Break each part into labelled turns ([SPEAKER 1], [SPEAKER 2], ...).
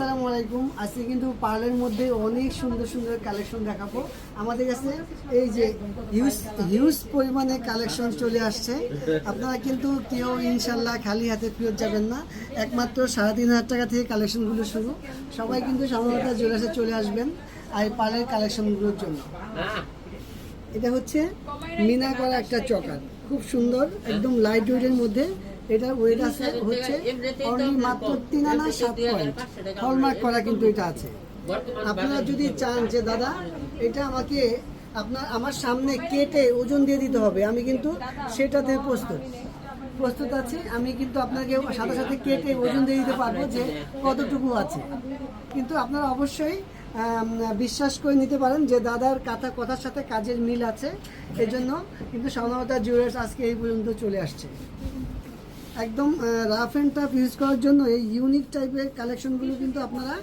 [SPEAKER 1] আসসালামু আলাইকুম। আজকে কিন্তু পার্লের মধ্যে অনেক সুন্দর সুন্দর কালেকশন দেখাবো। আমাদের কাছে এই যে হিউজ হিউজ পরিমাণে কালেকশন চলে আসছে। আপনারা কিন্তু কেউ ইনশাল্লাহ খালি হাতে ফেরত যাবেন না। একমাত্র সাড়ে তিন হাজার টাকা থেকে কালেকশনগুলো শুরু। সবাই কিন্তু সাধারণত জুয়েলার্সে চলে আসবেন আর পার্লের কালেকশনগুলোর জন্য। এটা হচ্ছে মিনা করা একটা চকার। খুব সুন্দর, একদম লাইট ওয়েটের মধ্যে। এটা ওয়েট আছে হচ্ছে অনলি মাত্র তিন আনা সাত পয়েন্ট হলমার্ক করা কিন্তু এটা আছে। আপনারা যদি চান যে দাদা এটা আমাকে আপনার আমার সামনে কেটে ওজন দিয়ে দিতে হবে আমি কিন্তু সেটাতে প্রস্তুত। প্রস্তুত আছি। আমি কিন্তু আপনাকে সাথে সাথে কেটে ওজন দিয়ে দিতে পারব যে কতটুকু আছে। কিন্তু আপনারা অবশ্যই বিশ্বাস করে নিতে পারেন যে দাদার কথা কথার সাথে কাজের মিল আছে। এজন্য কিন্তু স্বর্ণলতা জুয়েলার্স আজকে এই পর্যন্ত চলে আসছে। একদম রাফ অ্যান্ড টাফ ইউজ করার জন্য এই ইউনিক টাইপের কালেকশনগুলো কিন্তু আপনারা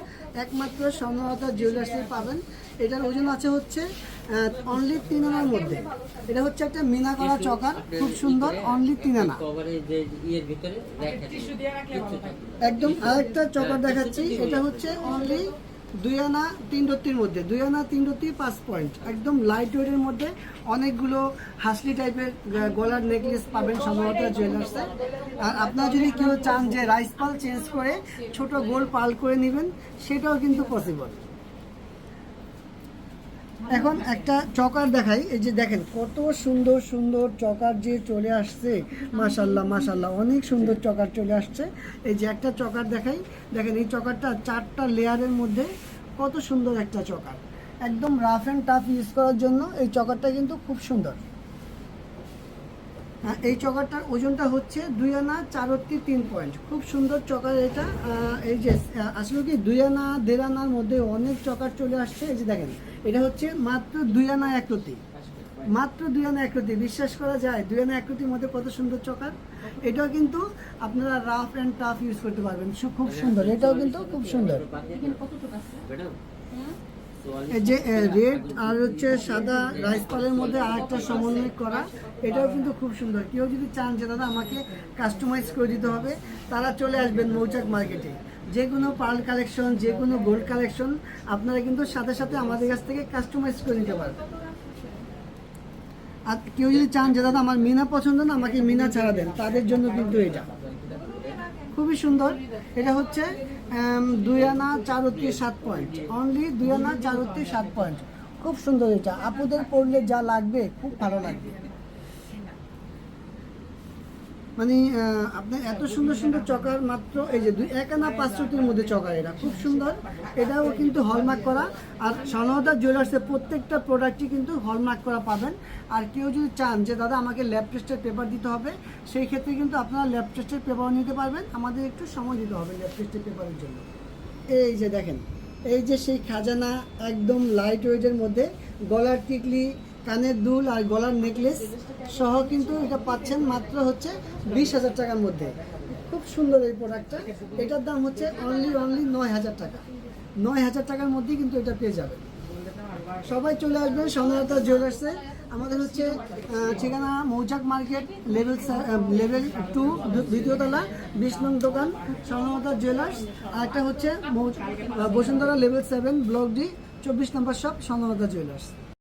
[SPEAKER 1] একমাত্র স্বর্ণলতা জুয়েলার্সে পাবেন। এটার ওজন আছে হচ্ছে অনলি তিন আনার মধ্যে। এটা হচ্ছে একটা মিনা করা চকার খুব সুন্দর অনলি তিন আনা। একদম আরেকটা চকার দেখাচ্ছি এটা হচ্ছে অনলি দুই আনা, তিন রত্তির মধ্যে। দুই আনা, তিন রত্তি, পাঁচ পয়েন্ট। একদম লাইট ওয়েটের মধ্যে অনেকগুলো হাসলি টাইপের গলার নেকলেস পাবেন সম্ভবত জুয়েলার্সে আর আপনারা যদি কেউ চান যে রাইস পাল চেঞ্জ করে ছোট গোল পাল করে নেবেন, সেটাও কিন্তু পসিবল এখন একটা চকার দেখাই, এই যে দেখেন কত সুন্দর সুন্দর চকার যে চলে আসছে মাশাল্লাহ মাশাল্লাহ অনেক সুন্দর চকার চলে আসছে। এই যে একটা চকার দেখাই, দেখেন এই চকারটা চারটা লেয়ারের মধ্যে কত সুন্দর একটা চকার। একদম রাফ অ্যান্ড টাফ ইউজ করার জন্য এই চকারটা কিন্তু খুব সুন্দর। হ্যাঁ, এই চকারটার ওজনটা হচ্ছে দুই আনা চারত্তি তিন পয়েন্ট। খুব সুন্দর চকার এটা। এই যে আসলে কি দুই আনা দেড় আনার মধ্যে অনেক চকার চলে আসছে। এই যে দেখেন এটা হচ্ছে মাত্র দুই আনা একরতি মাত্র দুই আনা একরতি বিশ্বাস করা যায় দুই আনা একরতির মধ্যে কত সুন্দর চকার। এটাও কিন্তু আপনারা রাফ অ্যান্ড টাফ ইউজ করতে পারবেন। সু- খুব সুন্দর। এটাও কিন্তু খুব সুন্দর। যে রেড আর হচ্ছে সাদা রাইস পালের মধ্যে আরেকটা সমন্বয় করা, এটাও কিন্তু খুব সুন্দর। কেউ যদি চান যে, দাদা, আমাকে কাস্টমাইজ করে দিতে হবে, তারা চলে আসবেন মৌচাক মার্কেটে যে কোনো পার্ল কালেকশন যে কোনো গোল্ড কালেকশন আপনারা কিন্তু সাথে সাথে আমাদের কাছ থেকে কাস্টমাইজ করে নিতে পারবেন। আর কেউ যদি চান যে, দাদা, আমার মিনা পছন্দ না, আমাকে মিনা ছাড়া দেন, তাদের জন্য কিন্তু এটা। খুবই সুন্দর। এটা হচ্ছে দুই আনা চারত্রি সাত পয়েন্ট অনলি দুই আনা চারত্রি সাত পয়েন্ট খুব সুন্দর এটা। আপুদের পড়লে যা লাগবে, খুব ভালো লাগবে। মানে আপনার এত সুন্দর সুন্দর চকার মাত্র, এই যে দুই এক আনা পাঁচশোটির মধ্যে চকার এটা খুব সুন্দর। এটাও কিন্তু হলমার্ক করা। আর স্বর্ণতা জুয়েলার্সের প্রত্যেকটা প্রোডাক্টই কিন্তু হলমার্ক করা পাবেন। আর কেউ যদি চান যে, দাদা, আমাকে ল্যাব টেস্টের পেপার দিতে হবে, সেই ক্ষেত্রে কিন্তু আপনারা ল্যাব টেস্টের পেপার নিতে পারবেন। আমাদের একটু সময় দিতে হবে ল্যাব টেস্টের পেপারের জন্য। এই যে দেখেন, এই যে সেই খাজানা একদম লাইট ওয়েটের মধ্যে, গলার টিকলি কানের দুল আর গলার নেকলেস সহ কিন্তু এটা পাচ্ছেন মাত্র হচ্ছে বিশ হাজার টাকার মধ্যে। খুব সুন্দর এই প্রোডাক্টটা এটার দাম হচ্ছে অনলি অনলি নয় হাজার টাকা। নয় হাজার টাকার মধ্যেই কিন্তু এটা পেয়ে যাবেন। সবাই চলে আসবেন সোনারতা জুয়েলার্সে আমাদের হচ্ছে ঠিকানা Mouchak market level level two দ্বিতীয়তলা, বিশ নং দোকান সোনারতা জুয়েলার্স আর একটা হচ্ছে Bashundhara level seven block D চব্বিশ নম্বর শপ সোনারতা জুয়েলার্স